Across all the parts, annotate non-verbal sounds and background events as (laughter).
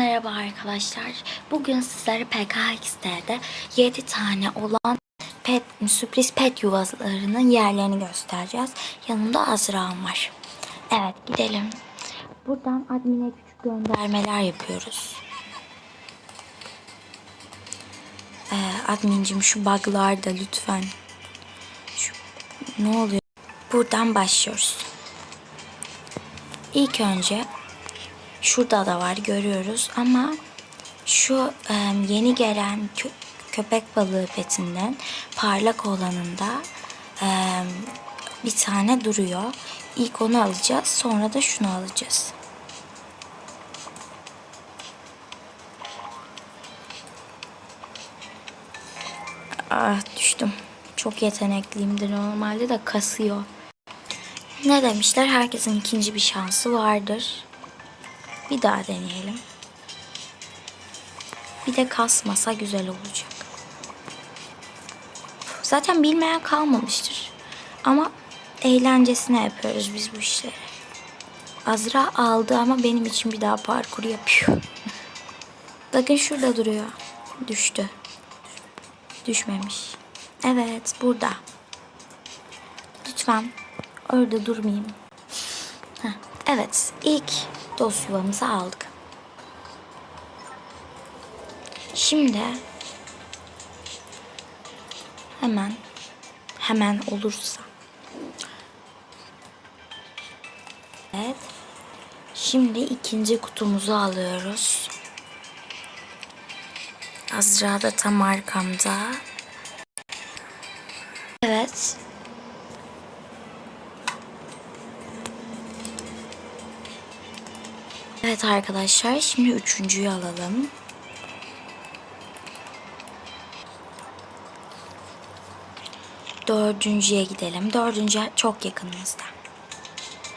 Merhaba arkadaşlar. Bugün sizlere PKX'de 7 tane olan pet, sürpriz pet yuvalarının yerlerini göstereceğiz. Yanımda Azra'm var. Evet gidelim. Buradan admine küçük göndermeler yapıyoruz. Ee, admincim şu bug'larda lütfen. Şu, ne oluyor? Buradan başlıyoruz. İlk önce Şurada da var görüyoruz ama şu e, yeni gelen kö- köpek balığı petinden parlak olanında e, bir tane duruyor. İlk onu alacağız sonra da şunu alacağız. Ah düştüm. Çok yetenekliyimdir normalde de kasıyor. Ne demişler? Herkesin ikinci bir şansı vardır. Bir daha deneyelim. Bir de kasmasa güzel olacak. Zaten bilmeyen kalmamıştır. Ama eğlencesine yapıyoruz biz bu işleri. Azra aldı ama benim için bir daha parkur yapıyor. (laughs) Bakın şurada duruyor. Düştü. Düşmemiş. Evet burada. Lütfen orada durmayayım. Heh, evet ilk dost yuvamızı aldık. Şimdi hemen hemen olursa Evet. Şimdi ikinci kutumuzu alıyoruz. Azra da tam arkamda. Evet. Evet arkadaşlar şimdi üçüncüyü alalım. Dördüncüye gidelim. Dördüncü çok yakınımızda.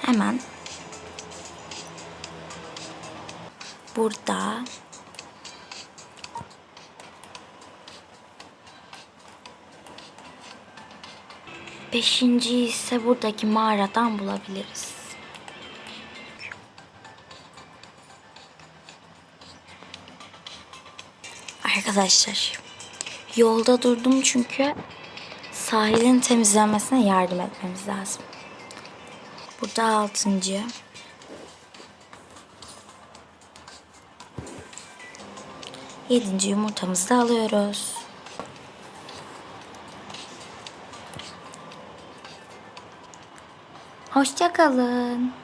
Hemen burada Beşinci ise buradaki mağaradan bulabiliriz. Arkadaşlar yolda durdum çünkü sahilin temizlenmesine yardım etmemiz lazım. Burada altıncı. Yedinci yumurtamızı da alıyoruz. Hoşçakalın.